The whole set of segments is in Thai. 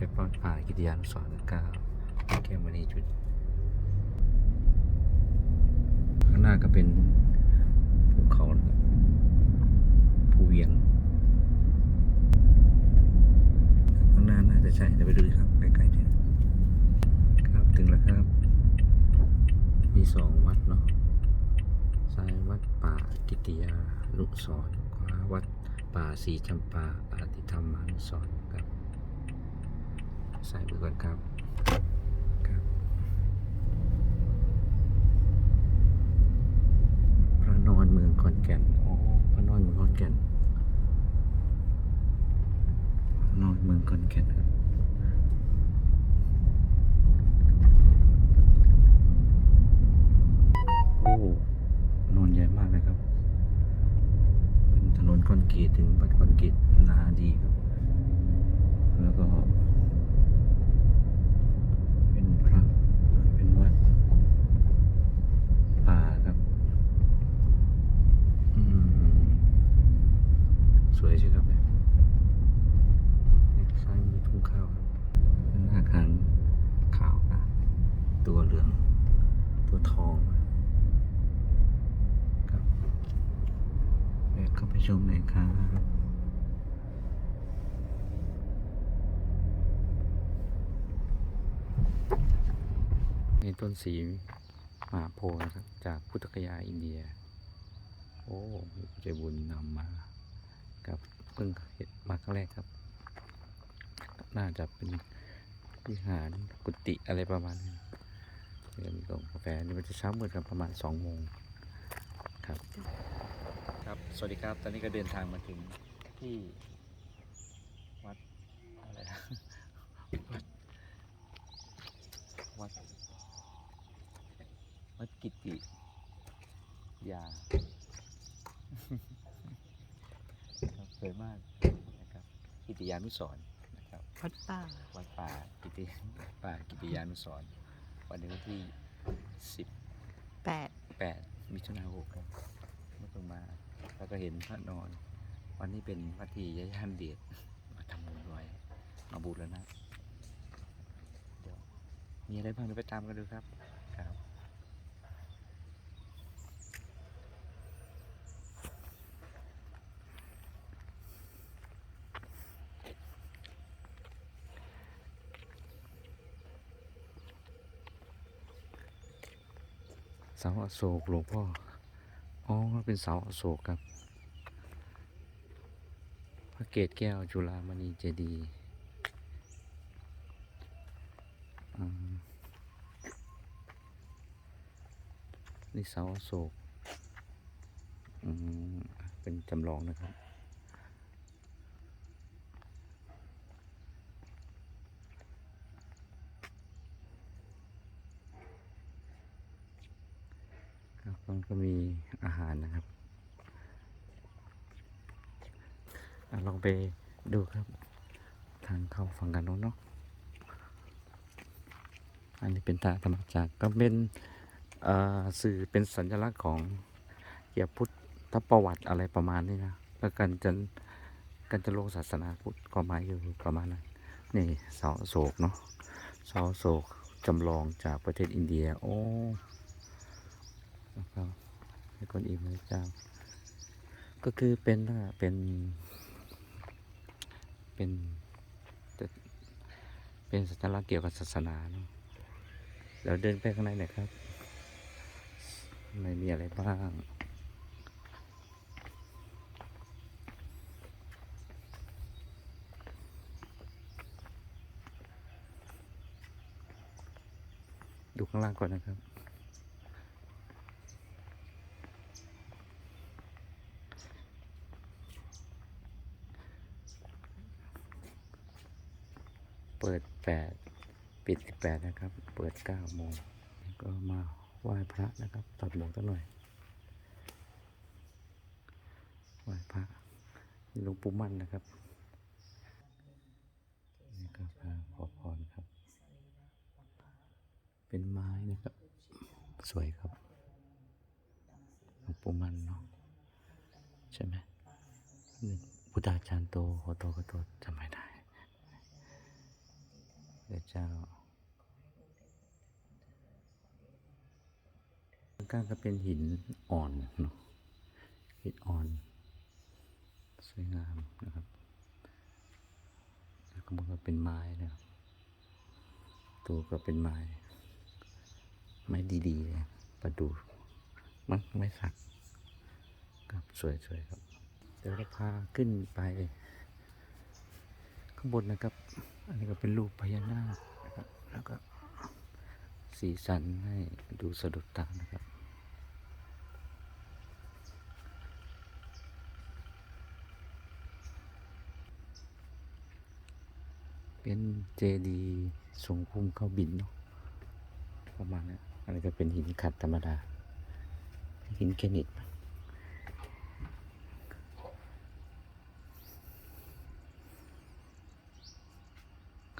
จากวัดป่ากิติยานุสรณ์เก้าแก้มณีจุด ข้างหน้าก็เป็นภูเขาภูเวียง ข้างหน้าน่าจะใช่เดี๋ยวไปดูครับใกล้ๆเนี่ยครับถึงแล้วครับ มีสองวัดเนาะซ้ายวัดป่ากิติยานุสรขวาวัดป่าสีจำปาอาติธรรมานุสรณ์ ใส่ไปก่อนครับครับพระนอนเมืองขอนแก่นอ๋อพระนอนเมืองขอนแก่นพระนอนเมืองขอนแก่นครับโอ้นอนใหญ่มากเลยครับเป็นถนนคอนกรีตถึงวัดคอนกรีตหนาดีครับ แล้วก็ เป็นพระ เป็นวัด ป่าครับ อืม สวยใช่ครับเนี่ยซ้ายมีทุ่งข้าวครับเป็นอาคารขาวนะตัวเหลือง ตัวทองครับแวเข้าไปชมหน่อยครับนี่ต้นสีมหาโพธิ์นะครับ จากพุทธคยาอินเดีย โอ้ใจบุญนำมากับเพิ่งเห็นมาครั้งแรกครับ น่าจะเป็นวิหารกุฏิอะไรประมาณนี้ เดี๋ยวมีกล่องกาแฟนี่มันจะเช้ามืดครับประมาณสองโมงครับครับ สวัสดีครับ ตอนนี้ก็เดินทางมาถึงที่วัดอะไรนะวัดวัดวัดกิติยาครับสวยมากนะครับกิติยานุสรณ์นะครับวัดป่าวัดป่ากิติป่ากิติยานุสรณ์ วันนี้วันที่สิบแปดแปดมิถุนายนครับเมื่อตรงมา แล้วก็เห็นพระนอน วันนี้เป็นวัดที่ยายามเดียดมาทำบุญไว้มาบูรณะเดี๋ยวมีอะไรบ้างเดี๋ยวไปตามกันดูครับครับ เสาอโศกหลวงพ่อ อ๋อ เป็นเสาอโศกครับ พระเกศแก้วจุฬามณีเจดีย์นี่เสาอโศกอืมเป็นจำลองนะครับ มันก็มีอาหารนะครับอลองไปดูครับ ทางเข้าฝั่งกันโน้นเนาะอันนี้เป็นตาธรรมจักก็เป็นสื่อเป็นสัญลักษณ์ของเกี่ยวพุทธประวัติอะไรประมาณนี้นะแล้วกันจะกันจะโลกศาสนาพุทธก็หมายอยู่ประมาณนั้นนี่เสาโศกเนาะเสาโศกจำลองจากประเทศอินเดีย โอ้ นะครับให้คนอีกพระเจ้าก็คือเป็นว่าเป็น เป็นจะเป็นสัญลักษณ์เกี่ยวกับศาสนาเนอะเดี๋ยวเดินไปข้างในหน่อยครับในมีอะไรบ้างดูข้างล่างก่อนนะครับ เปิดแปดปิดสิบแปดนะครับ เปิดเก้าโมงก็มาไหว้พระนะครับตัดหมวกสักหน่อยไหว้พระหลวงปู่มั่นนะครับนี่ก็พระขอพรครับ เป็นไม้นะครับ สวยครับหลวงปู่มั่นเนาะใช่ไหมหนึ่งพุทธาจารย์โตโหโตก็โตจำไม่ได้ พระเจ้าข้างก็เป็นหินอ่อนเนาะหินอ่อน สวยงามนะครับแล้วก็มันก็เป็นไม้นะครับตัวก็เป็นไม้ ไม้ดีๆเลยประดูมันไม้สักครับสวยๆครับ เดี๋ยวเราพาขึ้นไปางบนนะครับ อันนี้ก็เป็นรูปพญานาคนะครับ แล้วก็สีสันให้ดูสะดุดตานะครับ เป็นเจดีย์ทรงพุ่มเข้าบินเนาะ ประมาณนี้อันนี้ก็เป็นหินขัดธรรมดา หินแกรนิต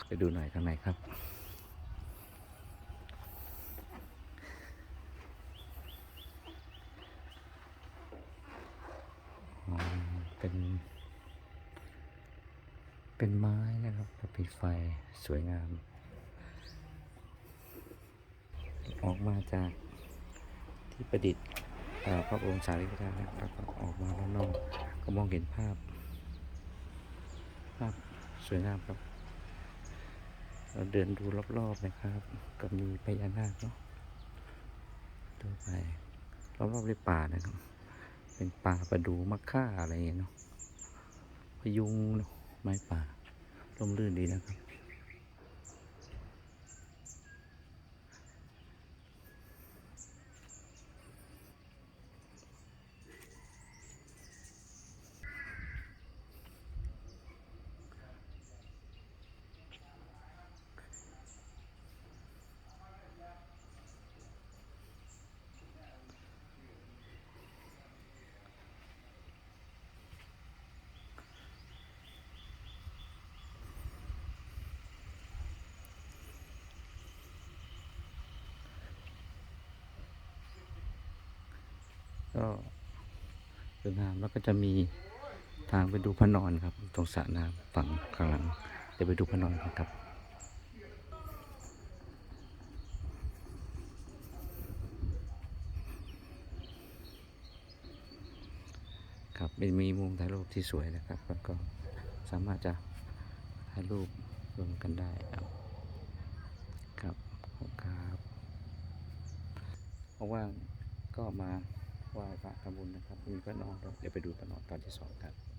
ไปดูหน่อยข้างในครับ เป็น เป็นไม้นะครับแล้วปิดไฟสวยงาม ออกมาจากที่ประดิษฐ์พระบรมสารีริกธาตุนะครับแล้วก็ออกมาด้านนอกก็มองเห็นภาพ ภาพสวยงามครับ เราเดินดูรอบๆนะครับ ก็มีพญานาคเนาะตัวไปรอบๆในป่านะครับ เป็นป่าประดูมะค่าอะไรเงี้ยเนาะพยุงเนาะไม้ป่าร่มรื่นดีนะครับ ก็สวยงามแล้วก็จะมีทางไปดูพระนอนครับ ตรงสระน้ำฝั่งข้างหลังเดี๋ยวไปดูพระนอนกันครับครับเป็นมีมุมถ่ายรูปที่สวยนะครับ แล้วก็สามารถจะถ่ายรูปรวมกันได้ครับครับขอบคุณครับว่างก็มา ไหว้พระทำบุญนะครับ มีพระนอนด้วยเดี๋ยวไปดูพระนอนตอนที่สองครับ